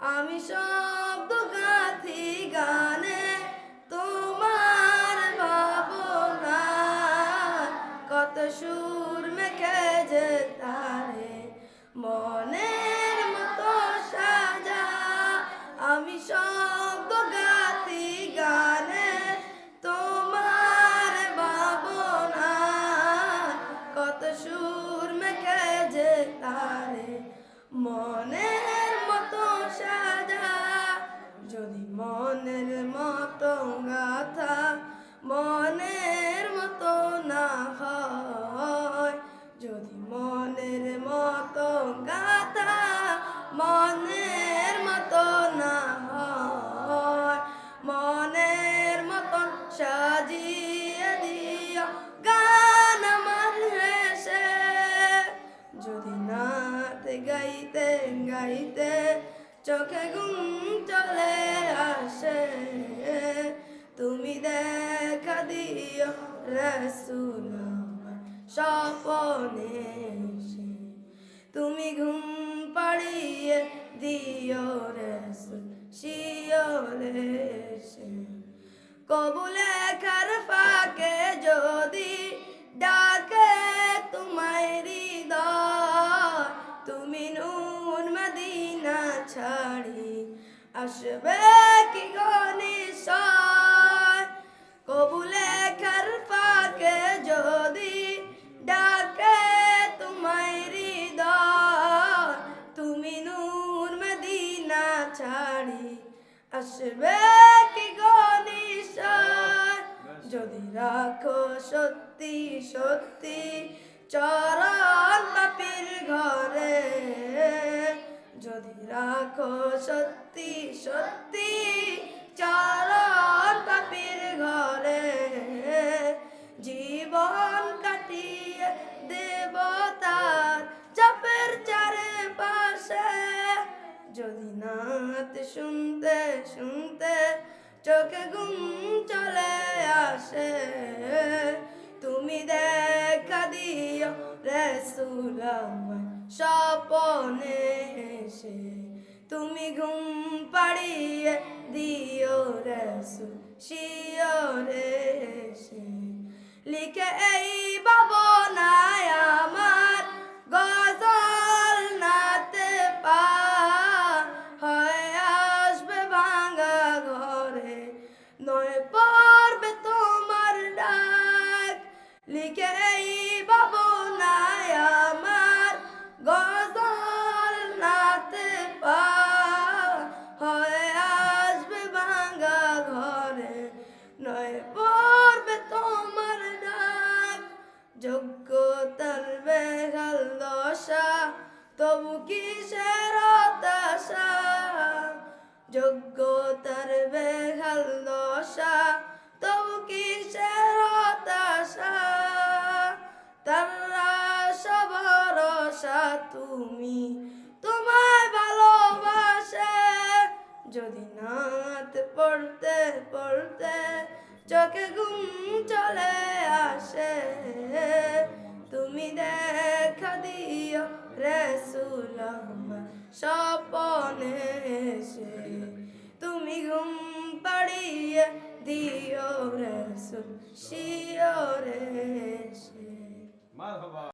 আমি শব্দ গাথি গানে তোমার ভাবনা। কত সুর মেখে যে তারে মনের গাইতে চোখে ঘুম চলে আসে। তুমি দেখা দিও রসুল স্বপনে তুমি ঘুম পাড়িয়ে দিও রসুল শিওরে কবুলে ছাড়ি আসবে কি গনিশয় কবুলে খার ফাঁকে যদি ডাকে তোমায় হৃদয়, তুমি নূর মদিনা ছাড়ি আসবে কি গনিশয় যদি রাখো সত্যি সত্যি চরণ সত্যি সত্যি চরণ পাপির ঘরে জীবন কাটিয়ে দেবতার চাপের চারে পাশে যদি নাত শুনতে শুনতে চোখে ঘুম চলে আসে, তুমি দেখা দিও রসুল আমায় স্বপনে তুমি ঘুম পাড়িয়ে দিও রসুল শিও রে লিখে এই নয়, পড়বে তোমার ডাক। যোগ্যতার বেগাল দশা, তবু কিসের হতাশা? যোগ্যতার বেগাল দশা, তবু কিসের হতাশা? তারা সব ভরসা তুমি তোমায় ভালোবাসে। যদি নাত পড়তে পড়তে চোখে ঘুম চলে আসে। তুমি দেখা দিও রসুল স্বপনে এসে। তুমি ঘুম পাড়িয়ে দিও রসুল শিওরে এসে।